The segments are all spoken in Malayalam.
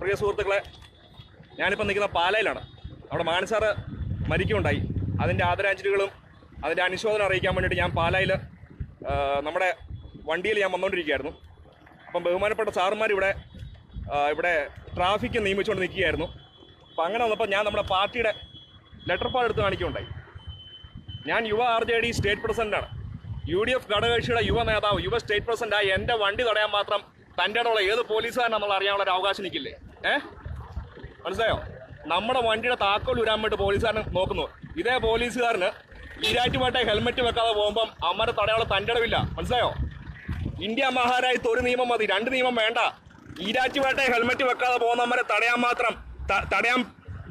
പ്രിയ സുഹൃത്തുക്കളെ ഞാനിപ്പോൾ നിൽക്കുന്ന പാലയിലാണ്. അവിടെ മാനസാറ് മരിക്കുകയുണ്ടായി. അതിന്റെ ആദരാഞ്ജലികളും അതിന്റെ അനുശോചനം അറിയിക്കാൻ വേണ്ടിയിട്ട് ഞാൻ പാലായിൽ നമ്മുടെ വണ്ടിയിൽ ഞാൻ വന്നുകൊണ്ടിരിക്കുകയായിരുന്നു അപ്പം ബഹുമാനപ്പെട്ട സാറുമാർ ഇവിടെ ഇവിടെ ട്രാഫിക്ക് നിയമിച്ചുകൊണ്ട് നിൽക്കുകയായിരുന്നു. അപ്പം അങ്ങനെ വന്നപ്പോൾ ഞാൻ നമ്മുടെ പാർട്ടിയുടെ ലെറ്റർ പാഡ് എടുത്ത് കാണിക്കുകയുണ്ടായി. ഞാൻ യുവ ആർ ജെ ഡി സ്റ്റേറ്റ് പ്രസിഡന്റാണ്. യു ഡി എഫ് ഘടകകക്ഷിയുടെ യുവ നേതാവ് യുവ സ്റ്റേറ്റ് പ്രസിഡന്റായി എന്റെ വണ്ടി തടയാൻ മാത്രം തന്റെ ഇടമുള്ള ഏത് പോലീസുകാരനാണെന്നുള്ള അറിയാനുള്ള ഒരു അവകാശം നിൽക്കില്ലേ ഏ? മനസ്സിലായോ? നമ്മുടെ വണ്ടിയുടെ താക്കോൽ ഉരാൻ വേണ്ടി പോലീസുകാരൻ നോക്കുന്നു. ഇതേ പോലീസുകാരന് ഈരാറ്റുമായിട്ട് ഹെൽമെറ്റ് വെക്കാതെ പോകുമ്പം അമ്മയുടെ തടയാനുള്ള തന്റെ ഇടവില്ല. മനസ്സിലായോ? ഇന്ത്യ മഹാരാജ്യത്ത് ഒരു നിയമം മതി രണ്ട് നിയമം വേണ്ട. ഈരാറ്റുമായിട്ട് ഹെൽമെറ്റ് വെക്കാതെ പോകുന്നവരെ തടയാൻ മാത്രം തടയാൻ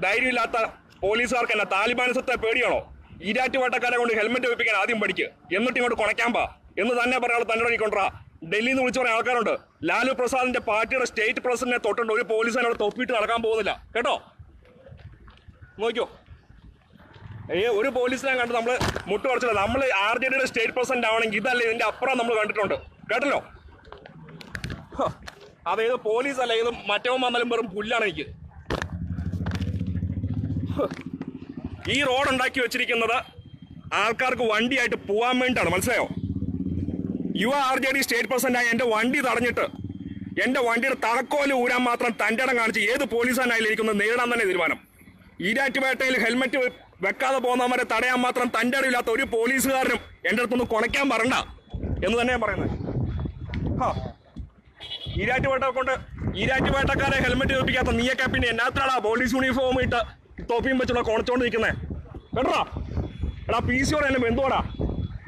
ധൈര്യമില്ലാത്ത പോലീസുകാർക്ക് എന്നെ താലിബാനിസത്തെ പേടിയാണോ? ഈരാറ്റുവാട്ടക്കാരെ കൊണ്ട് ഹെൽമെറ്റ് വെപ്പിക്കാൻ ആദ്യം പഠിക്ക്. എന്നിട്ട് ഇങ്ങോട്ട് കുണയ്ക്കാൻ പാ. എന്ന് തന്നെ പറയാനുള്ള തന്നെ കൊണ്ടുവരാ. ഡൽഹിയിൽ നിന്ന് വിളിച്ചു പറയാൻ ആൾക്കാരുണ്ട്. ലാലു പ്രസാദിന്റെ പാർട്ടിയുടെ സ്റ്റേറ്റ് പ്രസിഡന്റിനെ തൊട്ടുണ്ട് ഒരു പോലീസുകാരോട് തൊപ്പിയിട്ട് നടക്കാൻ പോകുന്നില്ല. കേട്ടോ? നോക്കിയോ ഏ ഒരു പോലീസിനെ കണ്ട് നമ്മൾ മുട്ട് കുറച്ചില്ല നമ്മൾ ആർ ജെ ഡിയുടെ സ്റ്റേറ്റ് പ്രസിഡന്റ് ആവണമെങ്കിൽ ഇതല്ല ഇതിന്റെ അപ്പുറം നമ്മൾ കണ്ടിട്ടുണ്ട്. കേട്ടല്ലോ? അതേത് പോലീസ് അല്ല ഏത് മറ്റവൻ വന്നാലും വെറും പുല്ലാണ് എനിക്ക്. ഈ റോഡ് ഉണ്ടാക്കി വെച്ചിരിക്കുന്നത് ആൾക്കാർക്ക് വണ്ടിയായിട്ട് പോകാൻ വേണ്ടിയിട്ടാണ്. മനസ്സിലായോ? യുവ ആർ ജെ ഡി സ്റ്റേറ്റ് പ്രസിഡന്റായ എന്റെ വണ്ടി തടഞ്ഞിട്ട്. എന്റെ വണ്ടിയുടെ തറക്കോൽ ഊരാൻ മാത്രം തന്റെ ഇടം കാണിച്ച് ഏത് പോലീസാനായാലും എനിക്കൊന്ന് നേരിടാൻ തന്നെ തീരുമാനം. ഈരാറ്റുപേട്ടയിൽ ഹെൽമെറ്റ് വെക്കാതെ പോകുന്നവരെ തടയാൻ മാത്രം തന്റെ ഇടയില്ലാത്ത ഒരു പോലീസുകാരനും എന്റെ അടുത്തൊന്ന് കുണയ്ക്കാൻ പറണ്ട എന്ന് തന്നെ പറയുന്നത്. ഹാ. ഈരാറ്റുപേട്ട കൊണ്ട് ഈരാറ്റുപേട്ടക്കാരെ ഹെൽമെറ്റ് വെപ്പിക്കാത്ത നീയൊക്കെ പിന്നെ എന്നാത്തിനാടാ പോലീസ് യൂണിഫോം ഇട്ട് തൊപ്പിയും വെച്ചുള്ള കുണച്ചോണ്ട് നിൽക്കുന്നേ കേട്ടോ എടാ പി സിയോടെ എന്നെ ബന്ധുവാടാ.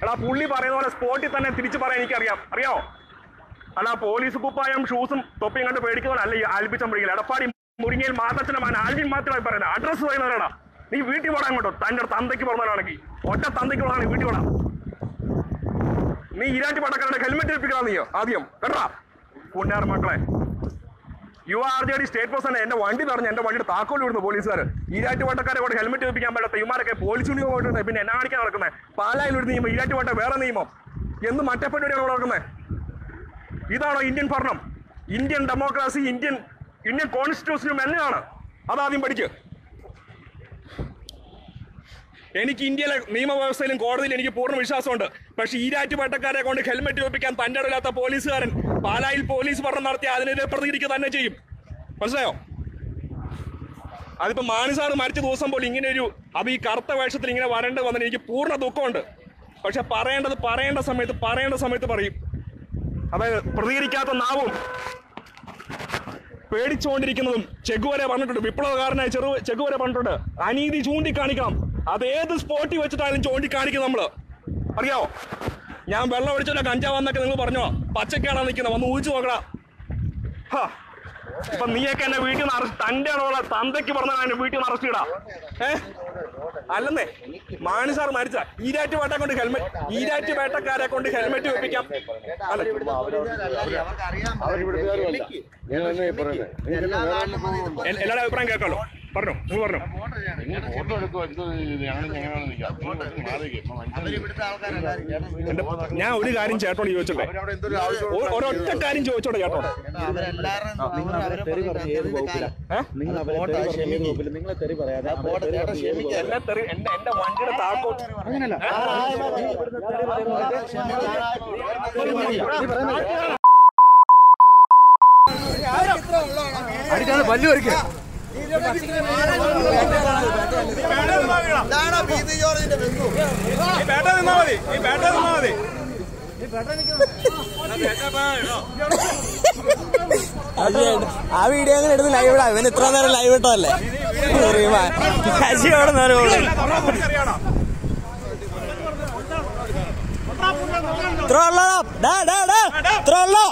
എടാ പുള്ളി പറയുന്ന പോലെ സ്പോട്ടിൽ തന്നെ തിരിച്ചു പറയാൻ എനിക്കറിയാം. അറിയാമോ അല്ല പോലീസ് കുപ്പായം ഷൂസും തൊപ്പിയും കണ്ട് പേടിക്കുന്നവരല്ല ഈ ആൽബിച്ചം പിടിക്കില്ല എടപ്പാടി മുരിങ്ങയിൽ മാതച്ചന്റെ മാൻ ആൽബിൻ മാത്രമായി പറയുന്നത്. അഡ്രസ് പറയുന്നവരാടാ. നീ വീട്ടിൽ പോടാൻ കേട്ടോ തന്റെ തന്തയ്ക്ക് പറഞ്ഞവരാണെങ്കിൽ ഒറ്റ തന്തയ്ക്ക് പറഞ്ഞാണ് വീട്ടിൽ പോടാ. നീ ഇരാട്ടി പടക്കാരുടെ ഹെൽമെറ്റ് ഏൽപ്പിക്കണം നീയോ ആദ്യം. കേട്ടാ? പുണ്യാർ മക്കളെ. U R J D state president എന്റെ വണ്ടി തടഞ്ഞ് എന്റെ വണ്ടിയുടെ താക്കോൽ വിടുന്നു പോലീസുകാർ ഈരാറ്റ് വട്ടക്കാരെ കൂടെ ഹെൽമെറ്റ് വെപ്പിക്കാൻ പറ്റാത്ത ഇമാരൊക്കെ പോലീസ് യൂണിഫോം ഇട്ടിട്ട് പിന്നെ എന്നാ കാണിക്കാൻ നടക്കുന്നത് പാലായിൽ ഒരു നിയമം ഈരാറ്റ് വട്ട വേറെ നിയമം. എന്ന് മറ്റേ പരിപാടിയാണ് ഇവിടെ നടക്കുന്നത് ഇതാണോ ഇന്ത്യൻ ഭരണം? ഇന്ത്യൻ ഡെമോക്രാസി ഇന്ത്യൻ ഇന്ത്യൻ കോൺസ്റ്റിറ്റ്യൂഷനും എന്നെയാണ്. അതാദ്യം പഠിക്ക്. എനിക്ക് ഇന്ത്യയിലെ നിയമവ്യവസ്ഥയിലും കോടതിയിലും എനിക്ക് പൂർണ വിശ്വാസമുണ്ട്. പക്ഷേ ഈരാറ്റുപേട്ടക്കാരെ കൊണ്ട് ഹെൽമെറ്റ് വെപ്പിക്കാൻ തന്റെ ഇടയില്ലാത്ത പോലീസുകാരൻ പാലായിൽ പോലീസ് പഠനം നടത്തി അതിനെതിരെ പ്രതികരിക്കുക തന്നെ ചെയ്യും. മനസ്സിലായോ? അതിപ്പോൾ മാനിസാറ് മരിച്ച ദിവസം പോലും ഇങ്ങനെ ഒരു അത് ഈ കറുത്ത വേഷത്തിൽ ഇങ്ങനെ വരേണ്ടി വന്നതിന് എനിക്ക് പൂർണ ദുഃഖമുണ്ട്. പക്ഷെ പറയേണ്ടത് പറയേണ്ട സമയത്ത് പറയേണ്ട സമയത്ത് പറയും. അതായത് പ്രതികരിക്കാത്ത നാവും പേടിച്ചുകൊണ്ടിരിക്കുന്നതും ചെഗുവരെ പറഞ്ഞിട്ടുണ്ട്. വിപ്ലവകാരനായ ചെറു ചെഗുവരെ പറഞ്ഞിട്ടുണ്ട്. അനീതി ചൂണ്ടിക്കാണിക്കണം. അത് ഏത് സ്പോട്ടിൽ വെച്ചിട്ടായാലും ചൂണ്ടിക്കാണിക്കും നമ്മൾ. അറിയാവോ? ഞാൻ വെള്ളം ഒഴിച്ചോ കഞ്ചാവാന്നൊക്കെ നിങ്ങൾ പറഞ്ഞോ. പച്ചക്കാണോ നിൽക്കുന്നത് വന്ന് ഊഹിച്ചു നോക്കടാ. ഹാ. ഇപ്പൊ നീയൊക്കെ എന്നെ വീട്ടിൽ നിന്ന് അറസ്റ്റ് തന്റെ ആണോളെ തന്തയ്ക്ക് പറഞ്ഞാൽ എന്നെ വീട്ടിൽ നിന്ന് അറസ്റ്റ് ഇടാ. ഏ? അല്ലെന്നേ മാണി സാർ മരിച്ച. ഈരാറ്റ് വേട്ട കൊണ്ട് ഹെൽമെറ്റ് ഈരാറ്റ് വേട്ടക്കാരെ കൊണ്ട് ഹെൽമെറ്റ് വെപ്പിക്കാം. എല്ലാവരുടെ അഭിപ്രായം കേൾക്കാമല്ലോ പറഞ്ഞോ നിങ്ങൾ പറഞ്ഞോ ഫോട്ടോ എടുക്കോ എന്തോ ഞങ്ങൾ ഞങ്ങളാണ് നിൽക്കാം എന്റെ ഞാൻ ഒരു കാര്യം ചേട്ടോട് ചോദിച്ചോട്ടെ ഒരൊറ്റ കാര്യം ചോദിച്ചോട്ടെ ചേട്ടോ ഏ? നിങ്ങൾ അവരെ തെറി പറഞ്ഞ ഈ ഗ്രൂപ്പിൽ ഈ ആ വീഡിയോ അങ്ങനെ എടുത്ത് ലൈവ് ഇടാം. ഇവൻ ഇത്ര നേരം ലൈവ് ഇട്ടതല്ലേ? ശശി അവിടെ നേരം ഇത്ര ഉള്ളോ ഇത്ര ഉള്ളോ